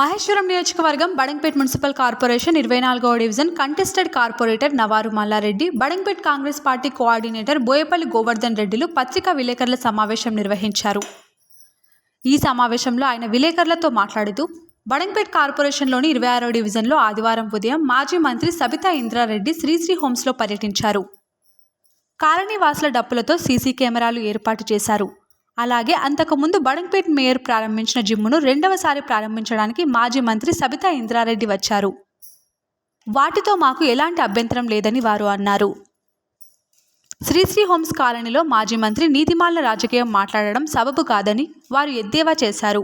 మహేశ్వరం నియోజకవర్గం Badangpet municipal corporation ఇరవై నాలుగవ division contested corporator Navar Mallareddy Badangpet Congress party coordinator Boyapalli Govardhan రెడ్డిలు పత్రికా విలేకరుల సమావేశం నిర్వహించారు. ఈ సమావేశంలో ఆయన విలేకరులతో మాట్లాడుతూ బడంగ్పేట్ కార్పొరేషన్లోని ఇరవై ఆరో డివిజన్లో ఆదివారం ఉదయం మాజీ మంత్రి సబితా ఇంద్రారెడ్డి శ్రీశ్రీ హోమ్స్లో పర్యటించారు. కాలనీవాసుల డప్పులతో సీసీ కెమెరాలు ఏర్పాటు చేశారు. అలాగే అంతకుముందు బడంపేట్ మేయర్ ప్రారంభించిన జిమ్మును రెండవసారి ప్రారంభించడానికి మాజీ మంత్రి సబితా ఇంద్రారెడ్డి వచ్చారు. వాటితో మాకు ఎలాంటి అభ్యంతరం లేదని వారు అన్నారు. శ్రీశ్రీ హోమ్స్ కాలనీలో మాజీ మంత్రి నీతిమాల రాజకీయం మాట్లాడడం సబబు కాదని వారు ఎద్దేవా చేశారు.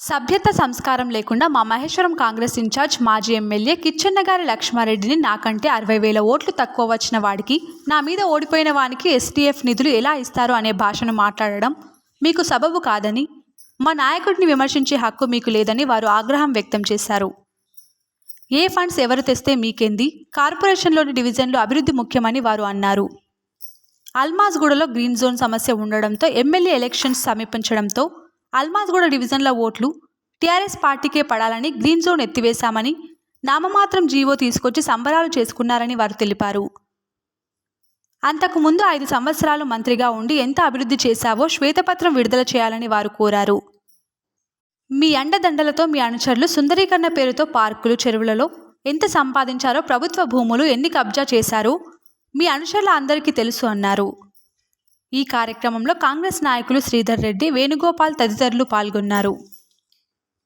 సభ్యత సంస్కారం లేకుండా మా మహేశ్వరం కాంగ్రెస్ ఇన్ఛార్జ్ మాజీ ఎమ్మెల్యే కిచ్చెన్నగారి లక్ష్మారెడ్డిని నాకంటే అరవై వేల ఓట్లు తక్కువ వచ్చిన వాడికి నా మీద ఓడిపోయిన వానికి ఎస్టీఎఫ్ నిధులు ఎలా ఇస్తారు అనే భాషను మాట్లాడడం మీకు సబబు కాదని మా నాయకుడిని విమర్శించే హక్కు మీకు లేదని వారు ఆగ్రహం వ్యక్తం చేశారు. ఏ ఫండ్స్ ఎవరు తెస్తే మీకేంది? కార్పొరేషన్లోని డివిజన్లు అభివృద్ధి ముఖ్యమని వారు అన్నారు. అల్మాజ్గూడలో గ్రీన్ జోన్ సమస్య ఉండడంతో ఎమ్మెల్యే ఎలక్షన్స్ సమీపించడంతో అల్మాజ్గూడ డివిజన్ల ఓట్లు టీఆర్ఎస్ పార్టీకే పడాలని గ్రీన్ జోన్ ఎత్తివేశామని నామమాత్రం జీవో తీసుకొచ్చి సంబరాలు చేసుకున్నారని వారు తెలిపారు. అంతకుముందు ఐదు సంవత్సరాలు మంత్రిగా ఉండి ఎంత అభివృద్ధి చేశావో శ్వేతపత్రం విడుదల చేయాలని వారు కోరారు. మీ అండదండలతో మీ అనుచరులు సుందరీకరణ పేరుతో పార్కులు చెరువులలో ఎంత సంపాదించారో ప్రభుత్వ భూములు ఎన్ని కబ్జా చేశారో మీ అనుచరుల అందరికీ తెలుసు అన్నారు. ఈ కార్యక్రమంలో కాంగ్రెస్ నాయకులు శ్రీధర్ రెడ్డి వేణుగోపాల్ తదితరులు పాల్గొన్నారు.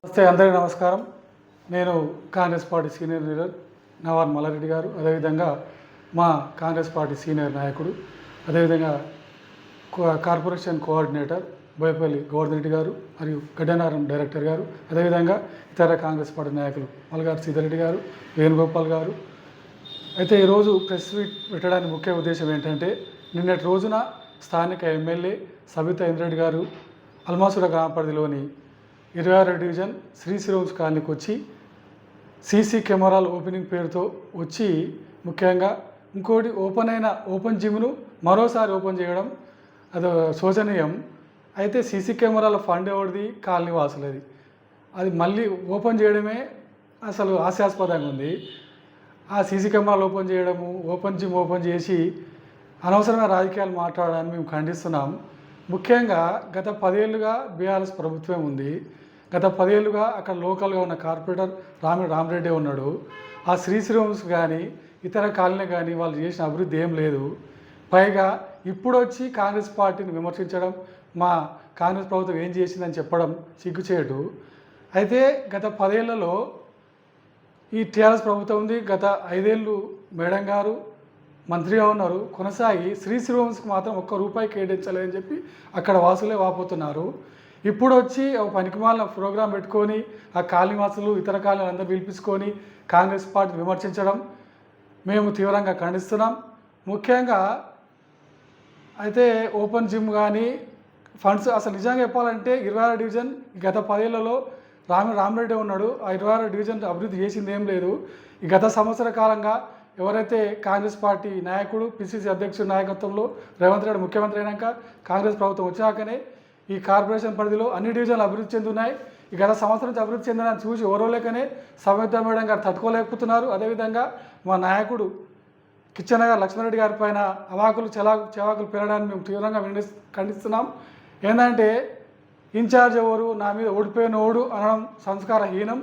నమస్తే అందరికీ నమస్కారం. నేను Congress party senior leader Navar Mallareddy గారు. అదేవిధంగా మా కాంగ్రెస్ పార్టీ సీనియర్ నాయకుడు అదేవిధంగా కార్పొరేషన్ కోఆర్డినేటర్ బోయపల్లి గోవర్ధన్ రెడ్డి గారు మరియు గడ్డనారం డైరెక్టర్ గారు అదేవిధంగా ఇతర కాంగ్రెస్ పార్టీ నాయకులు మల్గారు సీతారెడ్డి గారు వేణుగోపాల్ గారు. అయితే ఈరోజు ప్రెస్ మీట్ పెట్టడానికి ముఖ్య ఉద్దేశం ఏంటంటే నిన్నటి రోజున స్థానిక ఎమ్మెల్యే సబితా ఇంద్రెడ్డి గారు అల్మాసుర గ్రామ పరిధిలోని ఇరవై ఆరో డివిజన్ శ్రీశ్రీరోజ్ కాలనీకి వచ్చి సీసీ కెమెరాల ఓపెనింగ్ పేరుతో వచ్చి ముఖ్యంగా ఇంకోటి ఓపెన్ అయిన ఓపెన్ జిమ్ను మరోసారి ఓపెన్ చేయడం అది శోచనీయం. అయితే సీసీ కెమెరాల ఫండ్ ఎవరిది? కాలనీ వాసులది. అది మళ్ళీ ఓపెన్ చేయడమే అసలు హాస్యాస్పదంగా ఉంది. ఆ సీసీ కెమెరాలు ఓపెన్ చేయడము ఓపెన్ జిమ్ ఓపెన్ చేసి అనవసరమైన రాజకీయాలు మాట్లాడాలని మేము ఖండిస్తున్నాం. ముఖ్యంగా గత పదేళ్ళుగా బీఆర్ఎస్ ప్రభుత్వం ఉంది. గత పదేళ్ళుగా అక్కడ లోకల్గా ఉన్న కార్పొరేటర్ రామి రామరెడ్డి ఉన్నాడు. ఆ శ్రీశ్రీవంశ్ కానీ ఇతర కాలనీ కానీ వాళ్ళు చేసిన అభివృద్ధి ఏం లేదు. పైగా ఇప్పుడు వచ్చి కాంగ్రెస్ పార్టీని విమర్శించడం మా కాంగ్రెస్ ప్రభుత్వం ఏం చేసిందని చెప్పడం సిగ్గుచేటు. అయితే గత పదేళ్ళలో ఈ టీఆర్ఎస్ ప్రభుత్వం ఉంది. గత ఐదేళ్ళు మేడం గారు మంత్రిగా ఉన్నారు. కొనసాగి శ్రీ శ్రీవంశకు మాత్రం ఒక్క రూపాయి కేటాయించలేదని చెప్పి అక్కడ వాసులే వాపోతున్నారు. ఇప్పుడు వచ్చి ఒక పనికిమాలిన ప్రోగ్రాం పెట్టుకొని ఆ కాలనీవాసులు ఇతర కాలనీ అందరూ పిలిపించుకొని కాంగ్రెస్ పార్టీ విమర్శించడం మేము తీవ్రంగా ఖండిస్తున్నాం. ముఖ్యంగా అయితే ఓపెన్ జిమ్ కానీ ఫండ్స్ అసలు నిజంగా చెప్పాలంటే ఇరవై ఆరు డివిజన్ గత పదేళ్ళలో రామ రామరెడ్డి ఉన్నాడు. ఆ ఇరవై ఆరు డివిజన్ అభివృద్ధి చేసింది ఏం లేదు. ఈ గత సంవత్సర కాలంగా ఎవరైతే కాంగ్రెస్ పార్టీ నాయకుడు పిసిసి అధ్యక్షుడి నాయకత్వంలో రేవంత్ రెడ్డి ముఖ్యమంత్రి అయినాక కాంగ్రెస్ ప్రభుత్వం వచ్చాకనే ఈ కార్పొరేషన్ పరిధిలో అన్ని డివిజన్లు అభివృద్ధి చెందున్నాయి. ఈ గత సంవత్సరం నుంచి అభివృద్ధి చెందని చూసి ఓరవలేకనే సమిత మేడం గారు తట్టుకోలేకపోతున్నారు. అదేవిధంగా మా నాయకుడు కిచెన్ గారు లక్ష్మణరెడ్డి గారి పైన అవాకులు చెలా చెవాకులు పెరగడాన్ని మేము తీవ్రంగా ఖండిస్తున్నాం. ఏంటంటే ఇన్ఛార్జ్ ఎవరు నా మీద ఓడిపోయిన ఓడు అనడం సంస్కారహీనం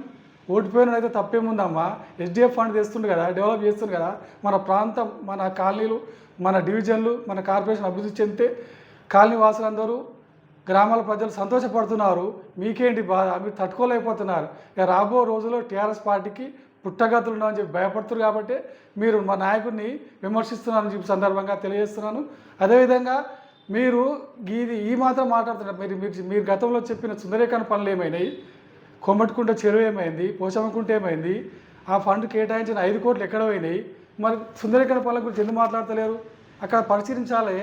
ఓడిపోయిన అయితే తప్పేముందమ్మా? ఎస్డిఎఫ్ ఫండ్ తెస్తుంది కదా డెవలప్ చేస్తుంది కదా. మన ప్రాంతం మన కాలనీలు మన డివిజన్లు మన కార్పొరేషన్ అభివృద్ధి చెందితే కాలనీ వాసులందరూ గ్రామాల ప్రజలు సంతోషపడుతున్నారు. మీకేంటి బాధ? మీరు తట్టుకోలేకపోతున్నారు. ఇక రాబో రోజుల్లో టీఆర్ఎస్ పార్టీకి పుట్టగతులు ఉన్నామని చెప్పి భయపడుతున్నారు కాబట్టి మీరు మా నాయకుడిని విమర్శిస్తున్నారని చెప్పి సందర్భంగా తెలియజేస్తున్నాను. అదేవిధంగా మీరు ఇది ఈ మాత్రం మాట్లాడుతున్నారు మీరు మీరు మీరు గతంలో చెప్పిన సుందరీకరణ పనులు ఏమైనాయి? కొమ్మట్టుకుంట చెరువు ఏమైంది? పోచమ్మకుంట ఏమైంది? ఆ ఫండ్ కేటాయించిన ఐదు కోట్లు ఎక్కడ పోయినాయి? మరి సుందరీకరణ పనుల గురించి ఎందుకు మాట్లాడతలేరు? అక్కడ పరిశీలించాలి.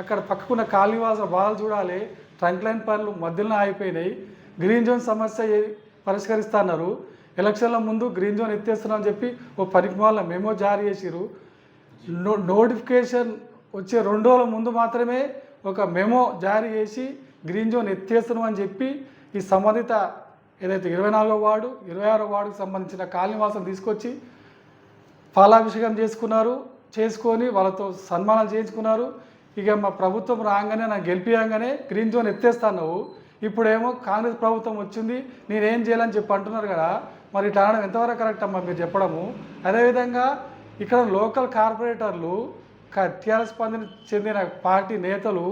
అక్కడ పక్కకున్న కాలనీవాసుల బాధలు చూడాలి. ట్రంక్ లైన్ పనులు మధ్యలో ఆగిపోయినాయి. గ్రీన్ జోన్ సమస్య పరిష్కరిస్తున్నారు? ఎలక్షన్ల ముందు గ్రీన్ జోన్ ఎత్తేస్తున్నామని చెప్పి ఓ పనికిమాల మెమో జారీ చేసిరు నో నోటిఫికేషన్ వచ్చే రెండు రోజుల ముందు మాత్రమే ఒక మెమో జారీ చేసి గ్రీన్ జోన్ ఎత్తేస్తున్నాం అని చెప్పి ఈ సంబంధిత ఏదైతే ఇరవై నాలుగో వార్డు ఇరవై ఆరో వార్డుకు సంబంధించిన కాలనివాసం తీసుకొచ్చి పాలాభిషేకం చేసుకున్నారు చేసుకొని వాళ్ళతో సన్మానం చేయించుకున్నారు. ఇక మా ప్రభుత్వం రాగానే నాకు గెలిపియంగానే గ్రీన్ జోన్ ఎత్తేస్తాను ఇప్పుడేమో కాంగ్రెస్ ప్రభుత్వం వచ్చింది నేనేం చేయాలని చెప్పి అంటున్నారు కదా. మరి ఇట్లా అనడం ఎంతవరకు కరెక్ట్ అమ్మా మీరు చెప్పడము? అదేవిధంగా ఇక్కడ లోకల్ కార్పొరేటర్లు టీఆర్ఎస్ పార్టీకి చెందిన పార్టీ నేతలు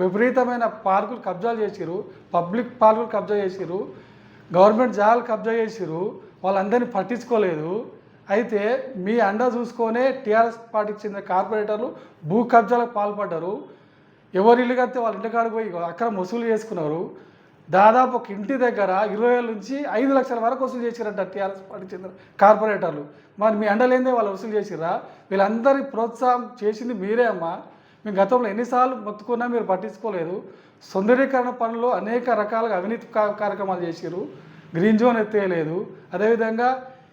విపరీతమైన పార్కులు కబ్జాలు చేసిరు పబ్లిక్ పార్కులు కబ్జా చేసిరు గవర్నమెంట్ జాగాలు కబ్జా చేసిరు వాళ్ళందరినీ పట్టించుకోలేదు. అయితే మీ అండ చూసుకొనే టీఆర్ఎస్ పార్టీకి చెందిన కార్పొరేటర్లు భూ కబ్జాలకు పాల్పడ్డారు. ఎవరి ఇల్లు కడితే వాళ్ళ ఇంటి కాడికి పోయి అక్కడ వసూలు చేసుకున్నారు. దాదాపు ఒక ఇంటి దగ్గర ఇరవై వేల నుంచి ఐదు లక్షల వరకు వసూలు చేసిరంట టీఆర్ఎస్ పార్టీకి చెందిన కార్పొరేటర్లు. మరి మీ అండలేందే వాళ్ళు వసూలు చేసిరా వీళ్ళందరి ప్రోత్సాహం చేసింది మీరే అమ్మా. మీ గతంలో ఎన్నిసార్లు మొత్తుకున్నా మీరు పట్టించుకోలేదు. సుందరీకరణ పనులు అనేక రకాలుగా అవినీతి కార్యక్రమాలు చేసారు గ్రీన్ జోన్ ఎత్తేయలేదు. అదేవిధంగా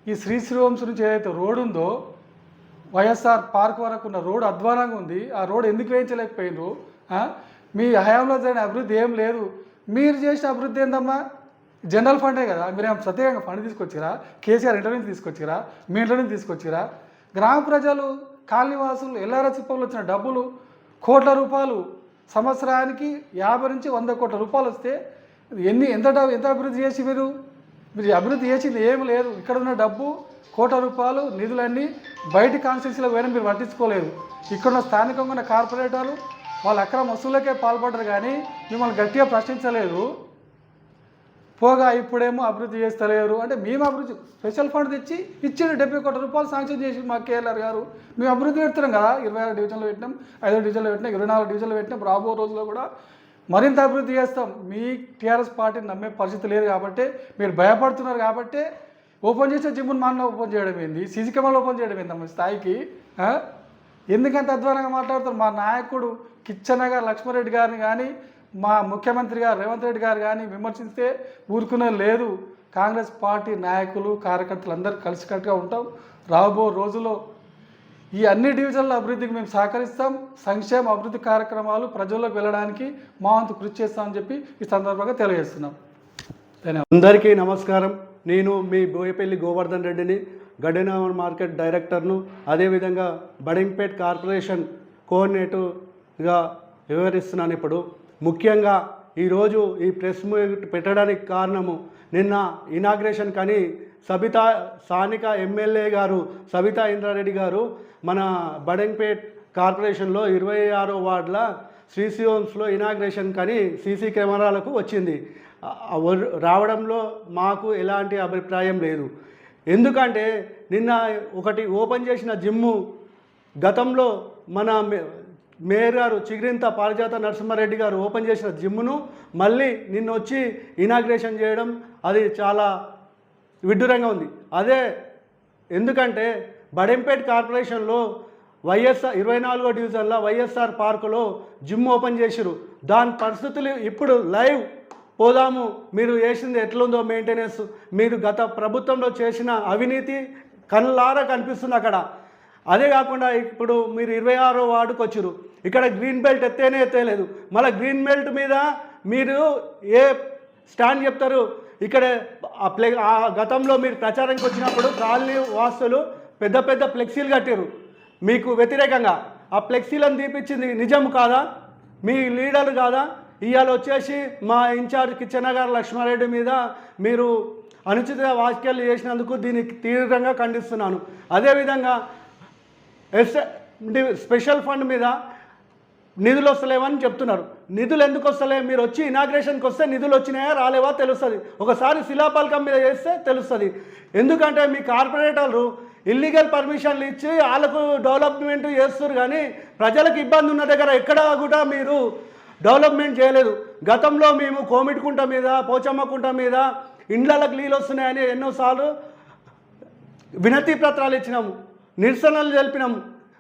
ఈ శ్రీశ్రీవంశం నుంచి ఏదైతే రోడ్ ఉందో వైఎస్ఆర్ పార్క్ వరకు ఉన్న రోడ్ అధ్వానంగా ఉంది. ఆ రోడ్ ఎందుకు వేయించలేకపోయినారు మీ హయాంలో జరిగిన అభివృద్ధి ఏం లేదు. మీరు చేసిన అభివృద్ధి ఏందమ్మా? జనరల్ ఫండే కదా. మీరేం ప్రత్యేకంగా ఫండ్ తీసుకొచ్చిరా? కేసీఆర్ ఇంటర్ నుంచి తీసుకొచ్చిరా? మీ ఇంటర్ నుంచి తీసుకొచ్చిరా? గ్రామ ప్రజలు కాలనీవాసులు ఎల్ఆర్ఎస్ సిప్పంలో వచ్చిన డబ్బులు కోట్ల రూపాయలు సంవత్సరానికి యాభై నుంచి వంద కోట్ల రూపాయలు వస్తే ఎన్ని ఎంత డబ్బు ఎంత అభివృద్ధి చేసి మీరు? మీరు అభివృద్ధి చేసింది ఏమి లేదు. ఇక్కడ ఉన్న డబ్బు కోట్ల రూపాయలు నిధులన్నీ బయట కాన్స్టిట్యూన్సీలో పోయినా మీరు పట్టించుకోలేదు. ఇక్కడ ఉన్న స్థానికంగా ఉన్న కార్పొరేటర్లు వాళ్ళు అక్రమ వసూళ్ళకే పాల్పడ్డారు కానీ మిమ్మల్ని గట్టిగా ప్రశ్నించలేదు. పోగా ఇప్పుడేమో అభివృద్ధి చేస్తలేరు. అంటే మేము అభివృద్ధి స్పెషల్ ఫండ్ తెచ్చి ఇచ్చిన డెబ్బై కోట్ల రూపాయలు శాంక్షన్ చేసి మా కేఎల్ఆర్ గారు. మేము అభివృద్ధి పెడుతున్నాం కదా ఇరవై ఆరు డివిజన్లో పెట్టినాం ఐదో డివిజన్లో పెట్టినాం ఇరవై నాలుగు డివిజన్లో పెట్టినాం రాబో రోజుల్లో కూడా మరింత అభివృద్ధి చేస్తాం. మీ టీఆర్ఎస్ పార్టీని నమ్మే పరిస్థితి లేదు కాబట్టి మీరు భయపడుతున్నారు కాబట్టి ఓపెన్ చేసే జిమ్ను మాన్న ఓపెన్ చేయడం ఏంది? సీసీ కెమెరాలు ఓపెన్ చేయడం ఏంది మన స్థాయికి? ఎందుకంత అధ్వానంగా మాట్లాడుతారు మా నాయకుడు కిచ్చనగా లక్ష్మారెడ్డి గారిని కానీ మా ముఖ్యమంత్రి గారు రేవంత్ రెడ్డి గారు కానీ విమర్శిస్తే ఊరుకునే లేదు. కాంగ్రెస్ పార్టీ నాయకులు కార్యకర్తలు అందరూ కలిసికట్టుగా ఉంటాం. రాబో రోజుల్లో ఈ అన్ని డివిజన్ల అభివృద్ధికి మేము సహకరిస్తాం. సంక్షేమ అభివృద్ధి కార్యక్రమాలు ప్రజల్లోకి వెళ్ళడానికి మా వంతు కృషి చేస్తామని చెప్పి ఈ సందర్భంగా తెలియజేస్తున్నాం. ధన్యవాదాలు. అందరికీ నమస్కారం. నేను మీ బోయపల్లి గోవర్ధన్ రెడ్డిని గడినామన్ మార్కెట్ డైరెక్టర్ను అదేవిధంగా బడింగ్పేట్ కార్పొరేషన్ కోఆర్డినేటర్గా వివరిస్తున్నాను ఇప్పుడు. ముఖ్యంగా ఈరోజు ఈ ప్రెస్ మీట్ పెట్టడానికి కారణము నిన్న ఇనాగ్రేషన్ కానీ సబితా స్థానిక ఎమ్మెల్యే గారు సబితా ఇంద్రారెడ్డి గారు మన బడంపేట్ కార్పొరేషన్లో ఇరవై ఆరో వార్డుల హోమ్స్లో ఇనాగ్రేషన్ కానీ సీసీ కెమెరాలకు వచ్చింది. రావడంలో మాకు ఎలాంటి అభిప్రాయం లేదు. ఎందుకంటే నిన్న ఒకటి ఓపెన్ చేసిన జిమ్ము గతంలో మన మేయర్ గారు చిగిరింత పారిజాత నరసింహారెడ్డి గారు ఓపెన్ చేసిన జిమ్ను మళ్ళీ నిన్న వచ్చి ఇనాగ్రేషన్ చేయడం అది చాలా విడ్డూరంగా ఉంది. అదే ఎందుకంటే బడెంపేట్ కార్పొరేషన్లో వైఎస్ఆర్ ఇరవై నాలుగో డివిజన్లో వైఎస్ఆర్ పార్కులో జిమ్ ఓపెన్ చేసిరు దాని పరిస్థితులు ఇప్పుడు లైవ్ పోదాము. మీరు వేసింది ఎట్లుందో మెయింటెనెన్స్. మీరు గత ప్రభుత్వంలో చేసిన అవినీతి కళ్ళారా కనిపిస్తుంది అక్కడ. అదే కాకుండా ఇప్పుడు మీరు ఇరవై ఆరో వార్డుకు వచ్చారు ఇక్కడ గ్రీన్ బెల్ట్ ఎత్తేనే ఎత్తేలేదు. మళ్ళీ గ్రీన్ బెల్ట్ మీద మీరు ఏ స్టాండ్ చెప్తారు? ఇక్కడ ఆ ప్లే ఆ గతంలో మీరు ప్రచారంకి వచ్చినప్పుడు కాలనీ వాస్తులు పెద్ద పెద్ద ఫ్లెక్సీలు కట్టారు మీకు వ్యతిరేకంగా. ఆ ఫ్లెక్సీలను తీపిచ్చింది నిజం కాదా? మీ లీడర్ కాదా? ఇవాళ వచ్చేసి మా ఇన్ఛార్జ్ కిచెన్ లక్ష్మారెడ్డి మీద మీరు అనుచిత వ్యాఖ్యలు చేసినందుకు దీనికి తీవ్రంగా ఖండిస్తున్నాను. అదేవిధంగా ఎస్ స్పెషల్ ఫండ్ మీద నిధులు వస్తలేవని చెప్తున్నారు. నిధులు ఎందుకు వస్తలే మీరు వచ్చి ఇనాగ్రేషన్కి వస్తే నిధులు వచ్చినాయా రాలేవా తెలుస్తుంది. ఒకసారి శిలాపాలకం మీద చేస్తే తెలుస్తుంది. ఎందుకంటే మీ కార్పొరేటర్లు ఇల్లీగల్ పర్మిషన్లు ఇచ్చి వాళ్ళకు డెవలప్మెంట్ చేస్తారు కానీ ప్రజలకు ఇబ్బంది ఉన్న దగ్గర ఎక్కడ కూడా మీరు డెవలప్మెంట్ చేయలేదు. గతంలో మేము కోమిటికుంట మీద పోచమ్మకుంట మీద ఇండ్లకు నీళ్ళు వస్తున్నాయని ఎన్నోసార్లు వినతి పత్రాలు ఇచ్చినాము. నిరసనలు తెలిపినాం.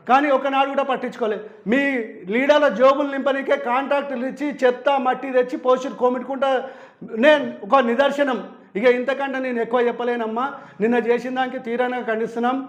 కానీ ఒకనాడు కూడా పట్టించుకోలేదు. మీ లీడర్ల జోబులు నింపనికే కాంట్రాక్టులు ఇచ్చి చెత్త మట్టి తెచ్చి పోషుడు కోమిట్టుకుంటా నేను ఒక నిదర్శనం. ఇక ఇంతకంటే నేను ఎక్కువ చెప్పలేనమ్మా. నిన్న చేసిన దానికి తీరాన ఖండిస్తున్నాం.